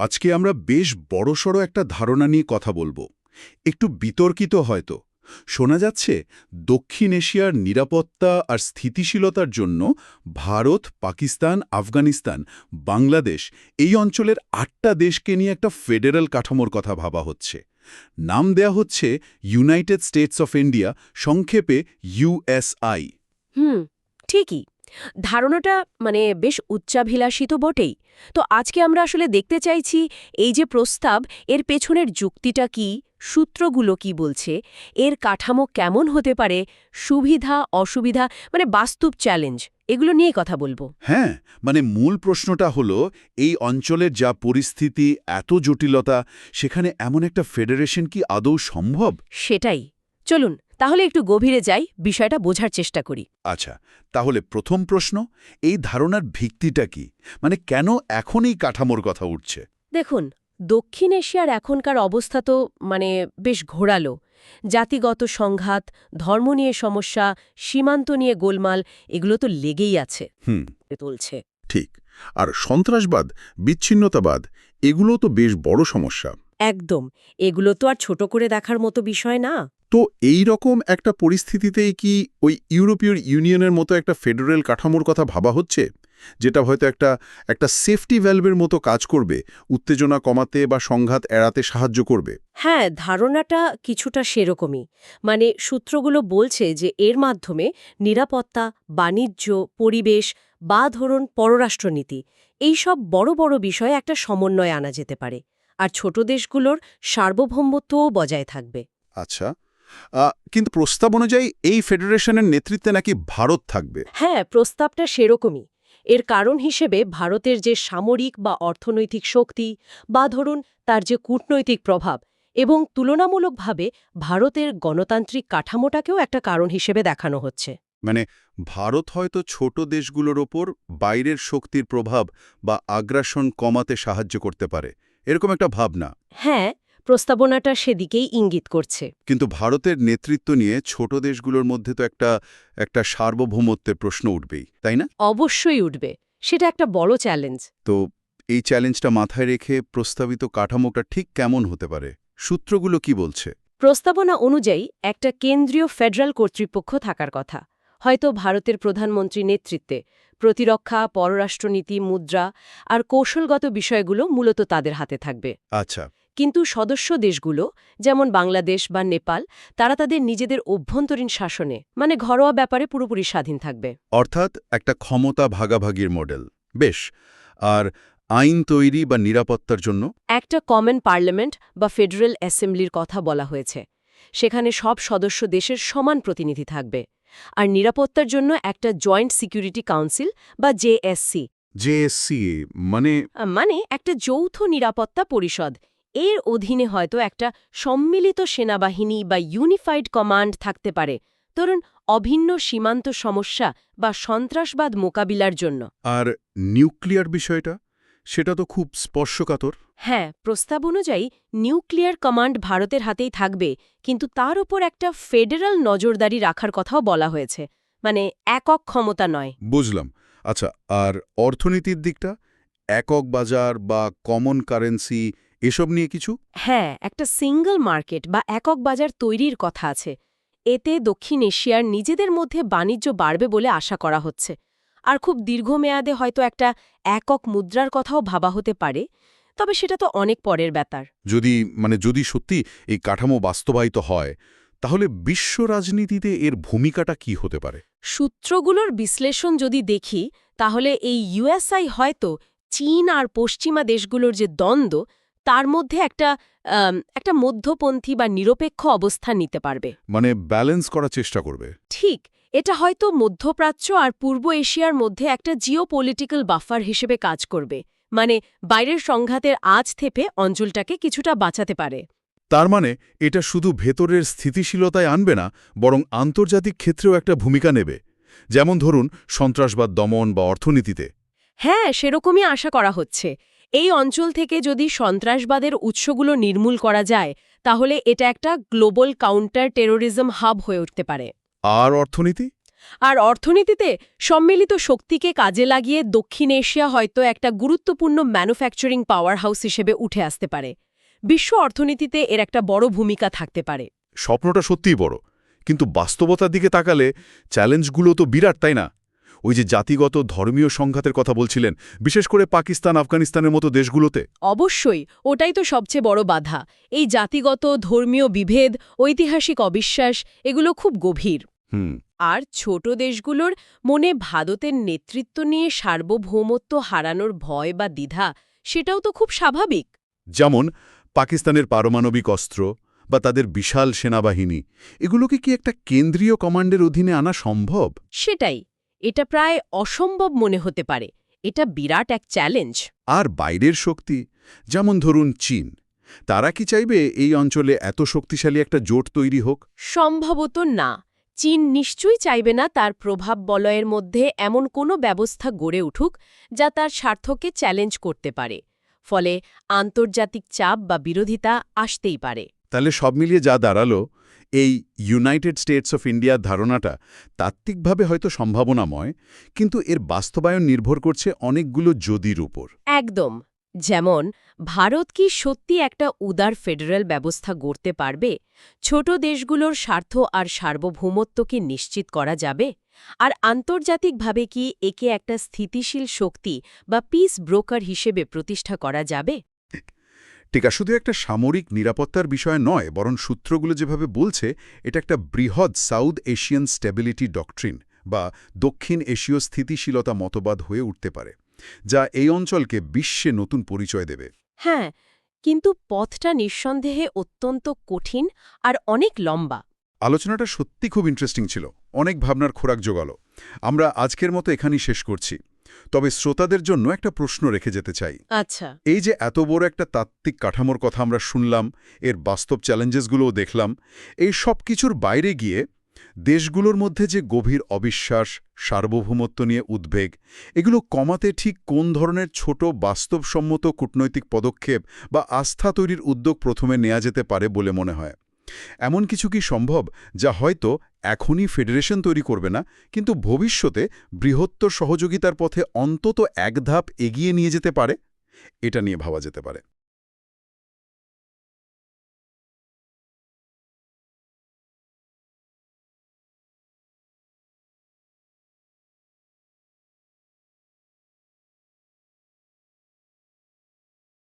আজকে আমরা বেশ বড়সড় একটা ধারণা নিয়ে কথা বলব। একটু বিতর্কিত হয়তো। শোনা যাচ্ছে, দক্ষিণ এশিয়ার নিরাপত্তা আর স্থিতিশীলতার জন্য ভারত, পাকিস্তান, আফগানিস্তান, বাংলাদেশ এই অঞ্চলের আটটা দেশকে নিয়ে একটা ফেডারেল কাঠামোর কথা ভাবা হচ্ছে। নাম দেয়া হচ্ছে ইউনাইটেড স্টেটস অফ ইন্ডিয়া, সংক্ষেপে ইউএসআই হুম, ঠিকই। ধারণাটা মানে বেশ উচ্চাভিলাষিত বটেই। তো আজকে আমরা আসলে দেখতে চাইছি এই যে প্রস্তাব এর পেছনের যুক্তিটা কি সূত্রগুলো কি বলছে এর কাঠামো কেমন হতে পারে সুবিধা অসুবিধা মানে বাস্তব চ্যালেঞ্জ এগুলো নিয়ে কথা বলব। হ্যাঁ মানে মূল প্রশ্নটা হলো এই অঞ্চলের যা পরিস্থিতি এত জটিলতা সেখানে এমন একটা ফেডারেশন কি আদৌ সম্ভব? সেটাই। চলুন তাহলে একটু গভীরে যাই বিষয়টা বোঝার চেষ্টা করি। আচ্ছা তাহলে প্রথম প্রশ্ন এই ধারণার ভিত্তিটা কি? মানে কেন এখন এই কাঠামোর কথা উঠছে? দেখুন দক্ষিণ এশিয়ার এখনকার অবস্থা তো মানে বেশ ঘোরালো। জাতিগত সংঘাত ধর্ম নিয়ে সমস্যা সীমান্ত নিয়ে গোলমাল এগুলো তো লেগেই আছে। হুম। তুলছে। ঠিক। আর সন্ত্রাসবাদ বিচ্ছিন্নতাবাদ এগুলো তো বেশ বড় সমস্যা। একদম। এগুলো তো আর ছোট করে দেখার মতো বিষয় না। তো এই রকম একটা পরিস্থিতিতেই কি ওই ইউরোপীয় ইউনিয়নের মতো একটা ফেডারেল কাঠামোর কথা ভাবা হচ্ছে? যেটা হয়তো একটা একটা সেফটি ভ্যালভের মতো কাজ করবে উত্তেজনা কমাতে বা সংঘাত এড়াতে সাহায্য করবে? হ্যাঁ ধারণাটা কিছুটা সেরকমই। মানে সূত্রগুলো বলছে যে এর মাধ্যমে নিরাপত্তা বাণিজ্য পরিবেশ বা ধরুন পররাষ্ট্রনীতি এই সব বড় বড় বিষয়ে একটা সমন্বয় আনা যেতে পারে। আর ছোট দেশগুলোর সার্বভৌমত্বও বজায় থাকবে। আচ্ছা। কিন্তু প্রস্তাব অনুযায়ী এই ফেডারেশনের নেতৃত্বে নাকি ভারত থাকবে। হ্যাঁ প্রস্তাবটা সেরকমই। এর কারণ হিসেবে ভারতের যে সামরিক বা অর্থনৈতিক শক্তি বা ধরুন তার যে কূটনৈতিক প্রভাব এবং তুলনামূলকভাবে ভারতের গণতান্ত্রিক কাঠামোটাকেও একটা কারণ হিসেবে দেখানো হচ্ছে। মানে ভারত হয়তো ছোট দেশগুলোর ওপর বাইরের শক্তির প্রভাব বা আগ্রাসন কমাতে সাহায্য করতে পারে। এরকম একটা ভাবনা। হ্যাঁ প্রস্তাবনাটা সেদিকেই ইঙ্গিত করছে। কিন্তু ভারতের নেতৃত্ব নিয়ে ছোট দেশগুলোর মধ্যে তো একটা একটা সার্বভৌমত্বের প্রশ্ন উঠবেই তাই না? অবশ্যই উঠবে। সেটা একটা বড় চ্যালেঞ্জ তো এই চ্যালেঞ্জটা মাথায় রেখে প্রস্তাবিত কাঠামোটা ঠিক কেমন হতে পারে? সূত্রগুলো কি বলছে? প্রস্তাবনা অনুযায়ী একটা কেন্দ্রীয় ফেডারাল কর্তৃপক্ষ থাকার কথা। হয়তো ভারতের প্রধানমন্ত্রী নেতৃত্বে প্রতিরক্ষা পররাষ্ট্রনীতি মুদ্রা আর কৌশলগত বিষয়গুলো মূলত তাদের হাতে থাকবে। আচ্ছা। কিন্তু সদস্য দেশগুলো যেমন বাংলাদেশ বা নেপাল তারা তাদের নিজেদের অভ্যন্তরীণ শাসনে মানে ঘরোয়া ব্যাপারে পুরোপুরি স্বাধীন থাকবে। অর্থাৎ একটা ক্ষমতা ভাগাভাগির মডেল। বেশ আর আইন তৈরি বা নিরাপত্তার জন্য? একটা কমন পার্লামেন্ট বা ফেডারেল অ্যাসেম্বলির কথা বলা হয়েছে। সেখানে সব সদস্য দেশের সমান প্রতিনিধি থাকবে। আর নিরাপত্তার জন্য একটা জয়েন্ট সিকিউরিটি কাউন্সিল বা জেএসসি জেএসসি মানে? মানে একটা যৌথ নিরাপত্তা পরিষদ। এর অধীনে হয়তো একটা সম্মিলিত সেনাবাহিনী বা ইউনিফাইড কমান্ড থাকতে পারে। ধরুন অভিন্ন সীমান্ত সমস্যা বা সন্ত্রাসবাদ মোকাবিলার জন্য। আর নিউক্লিয়ার বিষয়টা? সেটা তো খুব স্পর্শকাতর। হ্যাঁ প্রস্তাব অনুযায়ী নিউক্লিয়ার কমান্ড ভারতের হাতেই থাকবে কিন্তু তার ওপর একটা ফেডারাল নজরদারি রাখার কথাও বলা হয়েছে। মানে একক ক্ষমতা নয়। বুঝলাম। আচ্ছা আর অর্থনীতির দিকটা? একক বাজার বা কমন কারেন্সি এসব নিয়ে কিছু? হ্যাঁ একটা সিঙ্গল মার্কেট বা একক বাজার তৈরির কথা আছে। এতে দক্ষিণ এশিয়ার নিজেদের মধ্যে বাণিজ্য বাড়বে বলে আশা করা হচ্ছে। আর খুব দীর্ঘমেয়াদে হয়তো একটা একক মুদ্রার কথাও ভাবা হতে পারে তবে সেটা তো অনেক পরের ব্যাপার। যদি মানে যদি সত্যি এই কাঠামো বাস্তবায়িত হয় তাহলে বিশ্ব রাজনীতিতে এর ভূমিকাটা কি হতে পারে? সূত্রগুলোর বিশ্লেষণ যদি দেখি তাহলে এই ইউএসআই হয়তো চীন আর পশ্চিমা দেশগুলোর যে দ্বন্দ্ব তার মধ্যে একটা একটা মধ্যপন্থী বা নিরপেক্ষ অবস্থান নিতে পারবে। মানে ব্যালেন্স করার চেষ্টা করবে। ঠিক এটা হয়তো মধ্যপ্রাচ্য আর পূর্ব এশিয়ার মধ্যে একটা জিওপলিটিক্যাল বাফার হিসেবে কাজ করবে। মানে বাইরের সংঘাতের আজ থেপে অঞ্চলটাকে কিছুটা বাঁচাতে পারে। তার মানে এটা শুধু ভেতরের স্থিতিশীলতায় আনবে না বরং আন্তর্জাতিক ক্ষেত্রেও একটা ভূমিকা নেবে। যেমন ধরুন সন্ত্রাসবাদ দমন বা অর্থনীতিতে। হ্যাঁ সেরকমই আশা করা হচ্ছে। এই অঞ্চল থেকে যদি সন্ত্রাসবাদের উৎসগুলো নির্মূল করা যায় তাহলে এটা একটা গ্লোবাল কাউন্টার টেরোরিজম হাব হয়ে উঠতে পারে। আর অর্থনীতি? আর অর্থনীতিতে সম্মিলিত শক্তিকে কাজে লাগিয়ে দক্ষিণ এশিয়া হয়তো একটা গুরুত্বপূর্ণ ম্যানুফ্যাকচারিং পাওয়ার হাউস হিসেবে উঠে আসতে পারে। বিশ্ব অর্থনীতিতে এর একটা বড় ভূমিকা থাকতে পারে। স্বপ্নটা সত্যিই বড় কিন্তু বাস্তবতার দিকে তাকালে চ্যালেঞ্জগুলো তো বিরাট তাই না? ওই যে জাতিগত ধর্মীয় সংঘাতের কথা বলছিলেন বিশেষ করে পাকিস্তান আফগানিস্তানের মতো দেশগুলোতে? অবশ্যই ওটাই তো সবচেয়ে বড় বাধা। এই জাতিগত ধর্মীয় বিভেদ ঐতিহাসিক অবিশ্বাস এগুলো খুব গভীর। হুম। আর ছোট দেশগুলোর মনে ভারতের নেতৃত্ব নিয়ে সার্বভৌমত্ব হারানোর ভয় বা দ্বিধা সেটাও তো খুব স্বাভাবিক। যেমন পাকিস্তানের পারমাণবিক অস্ত্র বা তাদের বিশাল সেনাবাহিনী এগুলোকে কি একটা কেন্দ্রীয় কমান্ডের অধীনে আনা সম্ভব? সেটাই। এটা প্রায় অসম্ভব মনে হতে পারে। এটা বিরাট এক চ্যালেঞ্জ আর বাইরের শক্তি? যেমন ধরুন চীন। তারা কি চাইবে এই অঞ্চলে এত শক্তিশালী একটা জোট তৈরি হোক? সম্ভবত না। চীন নিশ্চয়ই চাইবে না তার প্রভাব বলয়ের মধ্যে এমন কোনো ব্যবস্থা গড়ে উঠুক যা তার স্বার্থকে চ্যালেঞ্জ করতে পারে। ফলে আন্তর্জাতিক চাপ বা বিরোধিতা আসতেই পারে। তাহলে সব মিলিয়ে যা দাঁড়াল, এই ইউনাইটেড স্টেটস অফ ইন্ডিয়ার ধারণাটা তাত্ত্বিকভাবে হয়তো সম্ভাবনাময়, কিন্তু এর বাস্তবায়ন নির্ভর করছে অনেকগুলো যদির উপর। একদম। যেমন, ভারত কি সত্যি একটা উদার ফেডারেল ব্যবস্থা গড়তে পারবে? ছোট দেশগুলোর স্বার্থ আর সার্বভৌমত্বকে নিশ্চিত করা যাবে? আর আন্তর্জাতিকভাবে কি একে একটা স্থিতিশীল শক্তি বা পিস ব্রোকার হিসেবে প্রতিষ্ঠা করা যাবে? টিকা শুধু একটা সামরিক নিরাপত্তার বিষয় নয় বরং সূত্রগুলো যেভাবে বলছে এটা একটা বৃহৎ সাউথ এশিয়ান স্ট্যাবিলিটি ডকট্রিন বা দক্ষিণ এশীয় স্থিতিশীলতা মতবাদ হয়ে উঠতে পারে যা এই অঞ্চলকে বিশ্বে নতুন পরিচয় দেবে। হ্যাঁ কিন্তু পথটা নিঃসন্দেহে অত্যন্ত কঠিন আর অনেক লম্বা। আলোচনাটা সত্যি খুব ইন্টারেস্টিং ছিল অনেক ভাবনার খোরাক জোগালো। আমরা আজকের মতো এখানেই শেষ করছি। তবে শ্রোতাদের জন্য একটা প্রশ্ন রেখে যেতে চাই। আচ্ছা। এই যে এত বড় একটা তাত্ত্বিক কাঠামোর কথা আমরা শুনলাম এর বাস্তব চ্যালেঞ্জেসগুলোও দেখলাম এই সব কিছুর বাইরে গিয়ে দেশগুলোর মধ্যে যে গভীর অবিশ্বাস সার্বভৌমত্ব নিয়ে উদ্বেগ এগুলো কমাতে ঠিক কোন ধরনের ছোট বাস্তবসম্মত কূটনৈতিক পদক্ষেপ বা আস্থা তৈরির উদ্যোগ প্রথমে নেওয়া যেতে পারে বলে মনে হয়? এমন কিছু কি সম্ভব যা হয়তো এখনই ফেডারেশন তৈরি করবে না, কিন্তু ভবিষ্যতে বৃহত্তর সহযোগিতার পথে অন্তত এক ধাপ এগিয়ে নিয়ে যেতে পারে? এটা নিয়ে ভাবা যেতে পারে।